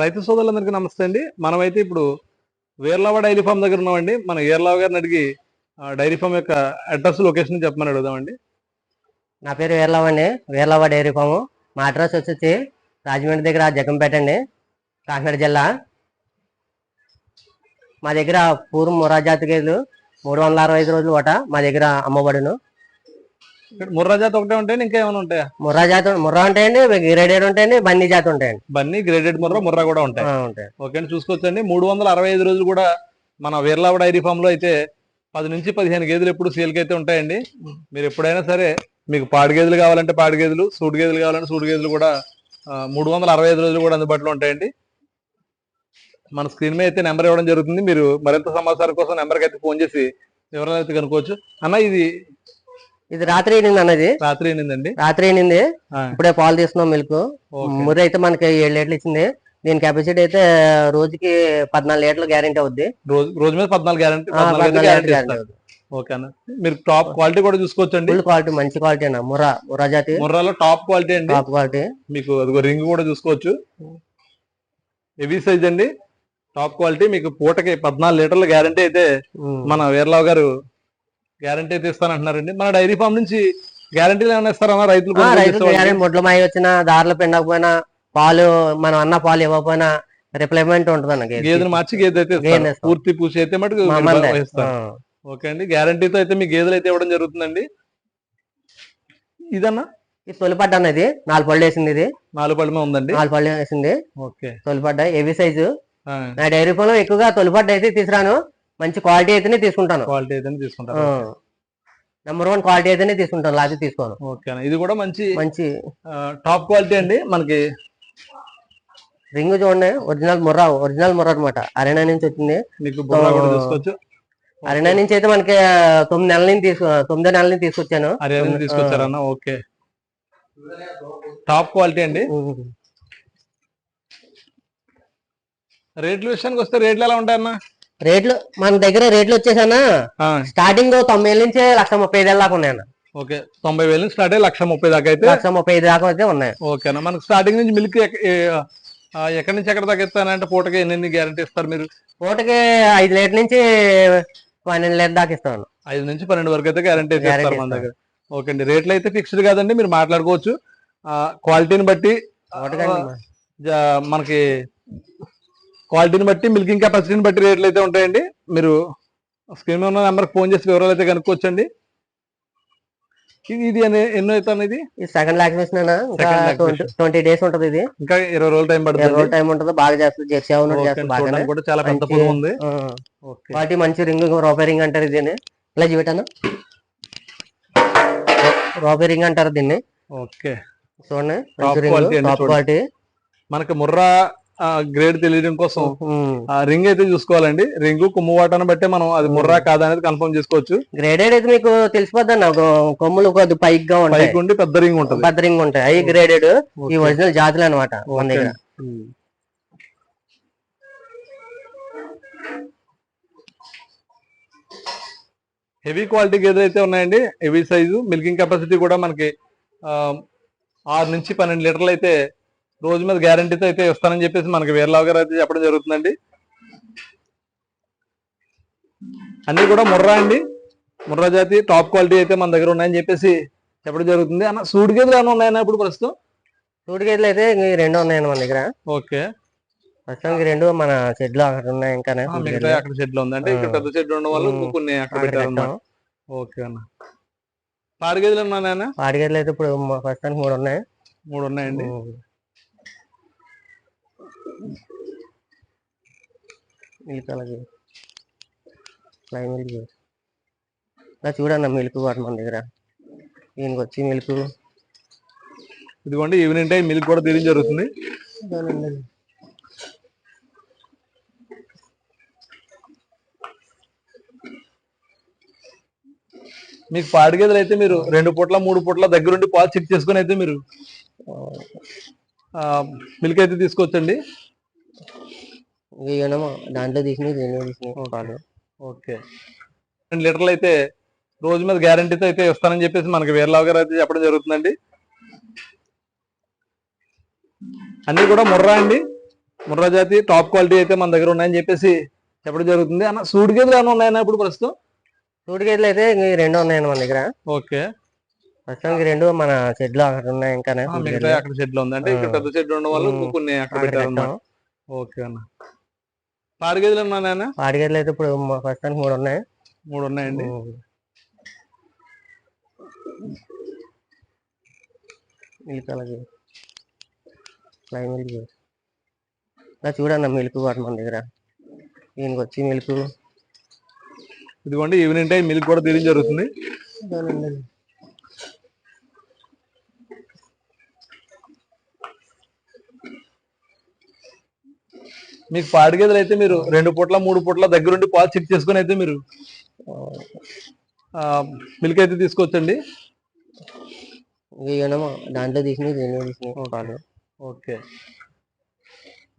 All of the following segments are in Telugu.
రైతు సోదరులందరికీ నమస్తే అండి. మనమైతే ఇప్పుడు వేర్లావ డైరీ ఫామ్ దగ్గర ఉన్నామండి. మన ఏర్లావ గారిని అడిగి డైరీ ఫామ్ యొక్క అడ్రస్ లొకేషన్ చెప్పమని అడుగుదామండి. నా పేరు వేర్లావ అండి. Verlava dairy farm. మా అడ్రస్ వచ్చేసి రాజమండ్రి దగ్గర జగంపేట అండి. కాకినాడ జిల్లా. మా దగ్గర పూర్వం ముర్రా జాతి గేదెలు మూడు వందల అరవై ఐదు రోజులు ఒకట మా దగ్గర అమ్మబడును. ముర్రా జాతి ఒకటే ఉంటాయండి ఇంకా ఏమైనా ఉంటాయా? ముర్రా జాతి ముర్రా ఉంటాయండి గ్రేడెడ్ ఉంటాయండి బన్నీ జాతి ఉంటాయండి. బన్నీ గ్రేడెడ్ ముర్రా ముర్రా కూడా ఉంటాయి. ఉంటాయి. ఓకే అండి చూసుకోవచ్చండి. మూడు వందల అరవై ఐదు రోజులు కూడా మన వేర్లావ డైరీ ఫామ్లో అయితే పది నుంచి పదిహేను గేదెలు ఎప్పుడు సేల్కి అయితే ఉంటాయండి. మీరు ఎప్పుడైనా సరే మీకు పాడి గేదెలు కావాలంటే పాడి గేదెలు సూడు గేదెలు కావాలంటే సూడు గేదెలు కూడా మూడు వందల అరవై ఐదు రోజులు కూడా అందుబాటులో ఉంటాయండి. మన స్క్రీన్ మీద అయితే నెంబర్ ఇవ్వడం జరుగుతుంది. మీరు మరింత సమాచారం కోసం నెంబర్కి అయితే ఫోన్ చేసి వివరాలు అయితే కనుక్కోవచ్చు. అన్న ఇది ఇది రాత్రి ఎనిమిది అన్నది రాత్రి ఎనిమిదండి రాత్రి ఎనిమిది ఇప్పుడే పాలు తీస్తున్నాం మిల్క్. ముర్రి అయితే మనకి ఏడు లీటర్లు ఇచ్చింది. దీని కెపాసిటీ అయితే రోజుకి పద్నాలుగు లీటర్లు గ్యారెంటీ అవుద్ది. రోజు మీద పద్నాలుగు గ్యారంటీ మీరు టాప్ క్వాలిటీ కూడా చూసుకోవచ్చండి. ఫుల్ క్వాలిటీ మంచి క్వాలిటీ అన్న. ముర్రా ముర్రా జాతి. ముర్రాలో టాప్ క్వాలిటీ అండి. టాప్ క్వాలిటీ మీకు అదిగో రింగ్ కూడా చూసుకోవచ్చు. హెవీ సైజ్ అండి. టాప్ క్వాలిటీ మీకు పూటకి పద్నాలుగు లీటర్ల గ్యారంటీ అయితే మన వీరరావు గారు గ్యారంటీ అయితే ఇస్తానంటున్నారండి మన డైరీ ఫామ్ నుంచి గ్యారంటీలు ఏమైనా ఇస్తారన్నా రైతులు? గ్యారెంటీ ముడ్ల మాయ వచ్చినా దారిలో పిండకపోయినా పాలు మనం అన్న పాలు ఇవ్వకపోయినా రిప్లైమెంట్ ఉంటుంది అన్న. గేదెని మార్చి గేదె అయితే ఇస్తారు. పూర్తి పూసి అయితే మటుకు. ఇస్తారు. ఓకే అండి. గ్యారంటీతో అయితే మీ గేదెలు అయితే ఇవ్వడం జరుగుతుందండి. ఇదన్నా? ఇది తొలిపడ్డ అన్నది నాలుగు పళ్ళు వేసింది ఇది. నాలుగు పళ్ళమే ఉందండి. నాలుగు పళ్ళు వేసింది. ఓకే. తొలిపడ్డ హెవీ సైజు. నా డైరీ ఫోన్ ఎక్కువగా తొలిపడ్డ అయితే తీసుకురాను. మంచి క్వాలిటీ అయితేనే తీసుకుంటాను. క్వాలిటీ అయితే తీసుకుంటారు. నెంబర్ వన్ క్వాలిటీ అయితేనే తీసుకుంటాను లేకపోతే తీసుకోను. ఓకే ఇది కూడా మంచి మంచి. టాప్ క్వాలిటీ అండి మనకి. రింగ్ చూడండి ఒరిజినల్ ముర్రా ఒరిజినల్ ముర్రా అనమాట అరేనా నుంచి వచ్చింది. చూసుకోవచ్చు. అరేనా నుంచి అయితే మనకి తొమ్మిది నెలల నుంచి తొమ్మిదో నెలల నుంచి తీసుకొచ్చాను. తీసుకొచ్చారన్న. ఓకే. టాప్ క్వాలిటీ అండి. రేట్ల విషయానికి వస్తే రేట్లు ఎలా ఉంటాయన్న? రేట్లు మన దగ్గర రేట్లు వచ్చేసానా? స్టార్టింగ్ తొంభై వేల నుంచి లక్ష ముప్పై ఐదు వేల దాకా ఉన్నాయన్న. ఓకే తొంభై వేలు నుంచి స్టార్ట్ అయ్యి లక్ష ముప్పై దాకా అయితే? లక్ష ముప్పై ఐదు దాకా అయితే ఉన్నాయి. ఓకేనా మనకు స్టార్టింగ్ నుంచి మిల్క్ ఎక్కడి నుంచి ఎక్కడ దాకా ఇస్తానంటే పూటకి ఎన్ని గ్యారంటీ ఇస్తారు మీరు? పూటకి ఐదు లీటర్ నుంచి పన్నెండు లీటర్ దాకా ఇస్తాను. ఐదు నుంచి పన్నెండు వరకు అయితే గ్యారంటీ ఇస్తారు మన దగ్గర. ఓకే అండి రేట్లు అయితే ఫిక్స్డ్ కాదండి మీరు మాట్లాడుకోవచ్చు. క్వాలిటీని బట్టి మనకి క్వాలిటీని బట్టి మిల్కింగ్ కెపాసిటీని బట్టి రేట్లు అయితే ఉంటాయండి. మీరు స్క్రీన్ ఉన్న నెంబర్కి ఫోన్ చేసి వివరాలు అయితే కనుక్కోవచ్చండి. ఇది ఎన్నో అయితే ఇది? ఇది సెకండ్ ఇంకా. ట్వంటీ డేస్ ఉంటది ఇది. ఇంకా ఇరవై రోజులు టైం ఇరవై పడుతుంది రోజులు టైం ఉంటుంది. బాగా చేస్తుంది. జెర్సీ అవును కూడా చాలా పెద్ద ఉంది. క్వాలిటీ మంచి రింగ్ రూపాయి రింగ్ అంటారు దీన్ని. ఇలా చూపెట్టాను రూపాయి రింగ్ అంటారు దీన్ని. ఓకే. చూడండి. క్వాలిటీ మనకి ముర్రా గ్రేడ్ తెలియడం కోసం. రింగ్ అయితే చూసుకోవాలండి. రింగ్ కుమ్ము వాటాన్ని బట్టి మనం అది ముర్రా కాదా అనేది కన్ఫర్మ్ చేసుకోవచ్చు. గ్రేడెడ్ అయితే మీకు తెలిసిపోద్ది అన్న. కొమ్ములు కొద్ది పైగా ఉంటాయి. పైకి ఉండి పెద్ద రింగ్ ఉంటది. పెద్ద రింగ్ ఉంటాయి. అవి గ్రేడెడ్ ఈ. ఒరిజినల్ జాతులు అనమాట మన దగ్గర. హెవీ క్వాలిటీ గేదెలు అయితే ఉన్నాయండి. హెవీ సైజు మిల్కింగ్ కెపాసిటీ కూడా మనకి ఆరు నుంచి పన్నెండు లీటర్లు అయితే రోజు మీద గ్యారంటీతో అయితే ఇస్తానని చెప్పేసి మనకి వేర్లావ్ గారు అయితే చెప్పడం జరుగుతుందండి. అన్ని కూడా ముర్రా అండి. ముర్రా జాతి టాప్ క్వాలిటీ అయితే మన దగ్గర ఉన్నాయని చెప్పేసి చెప్పడం జరుగుతుంది. అన్న సూడి గేదెలు ఏమైనా ఉన్నాయన్న ఇప్పుడు ప్రస్తుతం? సూటి గేదెలు అయితే రెండు ఉన్నాయండి మన దగ్గర. ఓకే. ప్రస్తుతానికి రెండు మన షెడ్ అక్కడ ఉన్నాయి ఇంకా అక్కడ షెడ్లో ఉంది. అంటే ఇక్కడ. పెద్ద షెడ్ ఉండడం వల్ల. కొన్ని అక్కడ ఓకే అన్న. పాడి గేదెలు ఉన్నా నాన్న పాడి గేదెలు అయితే ఇప్పుడు ప్రస్తుతానికి మూడు ఉన్నాయి. మూడు ఉన్నాయండి. మిల్క్ అలాగే మిల్క్ ఇలా చూడన్న మిల్క్ వాటి మన దగ్గర. దీనికి వచ్చి మిల్క్. ఇదిగోండి ఈవినింగ్ టైం మిల్క్ కూడా తీయడం జరుగుతుంది. మీకు పాడి గేదెలు అయితే మీరు రెండు పూట్ల మూడు పూట్ల దగ్గరుండి పాలు చెక్ చేసుకుని అయితే మీరు మిల్క్ అయితే తీసుకోవచ్చండి ఇవేమో దాంట్లో తీసినాయి దీంట్లో తీసినాయి పాలు ఓకే. రెండు లీటర్లు అయితే రోజు మీద గ్యారంటీతో అయితే ఇస్తానని చెప్పేసి మనకి వేర్లావ్ గారు అయితే చెప్పడం జరుగుతుందండి. అన్ని కూడా ముర్రా అండి. ముర్రా జాతి టాప్ క్వాలిటీ అయితే మన దగ్గర ఉన్నాయని చెప్పేసి చెప్పడం జరుగుతుంది. అన్న సూడి గేదెలు ఏమైనా ఉన్నాయన్న ఇప్పుడు ప్రస్తుతం? సూటి గేదెలు అయితే రెండు ఉన్నాయండి మన దగ్గర. ఓకే. ప్రస్తుతానికి రెండు మన షెడ్లో అక్కడ ఉన్నాయి ఇంకా అక్కడ షెడ్లో ఇక్కడ. పెద్ద షెడ్ ఉండడం వల్ల. కొన్ని అక్కడ పెట్టారు పెట్టాం. ఓకే అన్న. పాడి గేదెలు ఉన్నాయన్న పాడి గేదెలు అయితే ఇప్పుడు ప్రస్తుతానికి మూడు ఉన్నాయి. మూడు ఉన్నాయండి. మిల్క్ అలాగే. ఫ్లై మిల్క్ ఇలా చూడన్న మిల్క్ వాటి మన దగ్గర. దీనికి వచ్చి మిల్క్. ఇదిగోండి ఈవినింగ్ టైం మిల్క్ కూడా తీయడం జరుగుతుంది. మీకు పాడి గేదెలు అయితే మీరు రెండు పూట్ల మూడు పూట్ల దగ్గరుండి పాలు చెక్ చేసుకుని అయితే మీరు మిల్క్ అయితే తీసుకోవచ్చండి. దాంట్లో పాలు. ఓకే.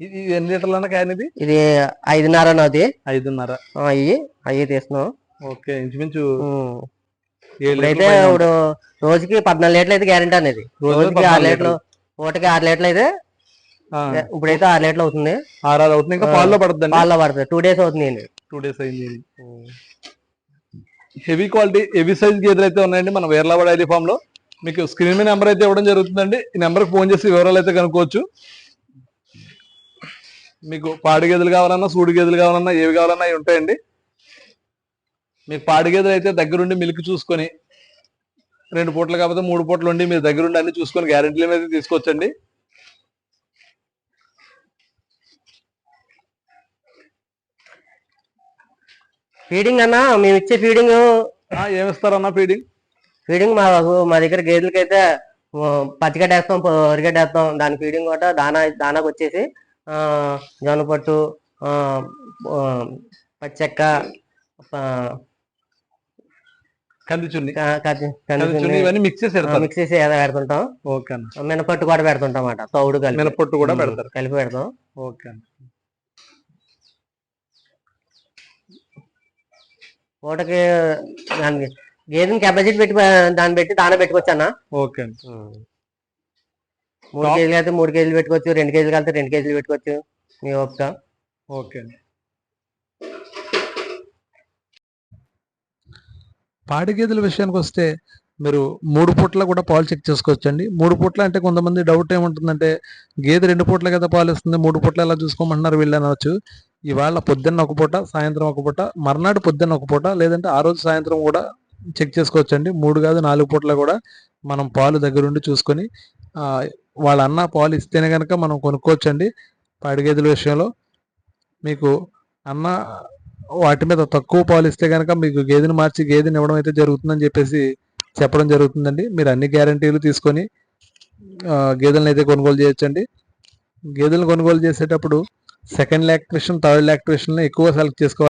ఇది ఎన్ని లీటర్లు అన్న క్యాన్ ఇది ఇది ఐదున్నర అన్నది. ఐదున్నర. అవి అవి తీస్తున్నాం. ఓకే ఇంచుమించు పైన ఇప్పుడు రోజుకి పద్నాలుగు లీటర్లు అయితే గ్యారెంటీ అనేది రోజుకి ఆరు లీటర్లు. పూటకి ఆరు లీటర్లు అయితే ఇప్పుడైతే ఆరు లీటర్లు అవుతుంది. ఆరు అవుతుంది. ఇంకా పాల్లో పడుతుందండి? పాలలో పడుతుంది. టూ డేస్ అవుతుంది అండి టూ డేస్ అయింది. హెవీ క్వాలిటీ హెవీ సైజ్ గేదెలు అయితే ఉన్నాయండి మన వేర్లావాడ డైరీ ఫామ్లో. మీకు స్క్రీన్ మీద నెంబర్ అయితే ఇవ్వడం జరుగుతుందండి. ఈ నెంబర్కి ఫోన్ చేసి వివరాలు అయితే కనుక్కోవచ్చు. మీకు పాడి గేదెలు కావాలన్నా సూడి గేదెలు కావాలన్నా ఏవి కావాలన్నా అవి ఉంటాయండి. మీకు పాడి గేదెలు అయితే దగ్గరుండి మిల్క్ చూసుకొని రెండు పూటలు కాకపోతే మూడు పూటలు ఉండి మీరు దగ్గరుండి అన్ని చూసుకొని గ్యారెంటీల మీద తీసుకోవచ్చండి ఫీడింగ్ అన్న మేము ఇచ్చే ఫీడింగ్ ఏమిస్తారన్నా ఫీడింగ్ ఫీడింగ్ మా మా దగ్గర గేదెలకి అయితే పచ్చిగడ్డ వేస్తాం వరిగడ్డ వేస్తాం దాని ఫీడింగ్ కూడా దానా దానాకు వచ్చేసి ఆ, ఆ, పచ్చెక్క ఇవన్నీ మిక్స్ చేసి మిక్స్ చేసి పెడుతుంటాం. ఓకే మినపట్టు కూడా పెడుతుంటాం అన్నమాట. తౌడు కలిపి. మినపొట్టు కూడా పెడతారు. కలిపి పెడతాం. ఓకే పూటకి దానికి గేదెని కెపాసిటీ పెట్టి దాన్ని పెట్టి దాన పెట్టుకోవచ్చు అన్న. ఓకే మూడు కేజీలు అయితే మూడు కేజీలు పెట్టుకోవచ్చు రెండు కేజీలు కలితే రెండు కేజీలు పెట్టుకోవచ్చు మీ ఓపిక. ఓకే పాడి గేదెల విషయానికి వస్తే మీరు మూడు పూట్ల కూడా పాలు చెక్ చేసుకోవచ్చు అండి మూడు పూట్ల అంటే కొంతమంది డౌట్ ఏముంటుందంటే గేదె రెండు పూట్ల కదా పాలు ఇస్తుంది మూడు పూట్ల ఎలా చూసుకోమంటున్నారు వీళ్ళు అనవచ్చు. ఇవాళ పొద్దున్న ఒక పూట సాయంత్రం ఒక పూట మర్నాడు పొద్దున్న ఒక పూట లేదంటే ఆ రోజు సాయంత్రం కూడా చెక్ చేసుకోవచ్చండి. మూడు కాదు నాలుగు పూట్ల కూడా మనం పాలు దగ్గరుండి చూసుకొని వాళ్ళ అన్న పాలు ఇస్తేనే కనుక మనం కొనుక్కోవచ్చు అండి పాడి గేదెల విషయంలో. మీకు అన్న వాటి మీద తక్కువ పాలు ఇస్తే కనుక మీకు గేదెని మార్చి గేదెని ఇవ్వడం అయితే జరుగుతుందని చెప్పేసి చెప్పడం జరుగుతుందండి. మీరు అన్ని గ్యారంటీలు తీసుకొని గేదెలను అయితే కొనుగోలు చేయొచ్చండి. గేదెలను కొనుగోలు చేసేటప్పుడు సెకండ్ లాక్టివేషన్ థర్డ్ లాక్టివేషన్ ఎక్కువ సెలెక్ట్ చేసుకోవాలి.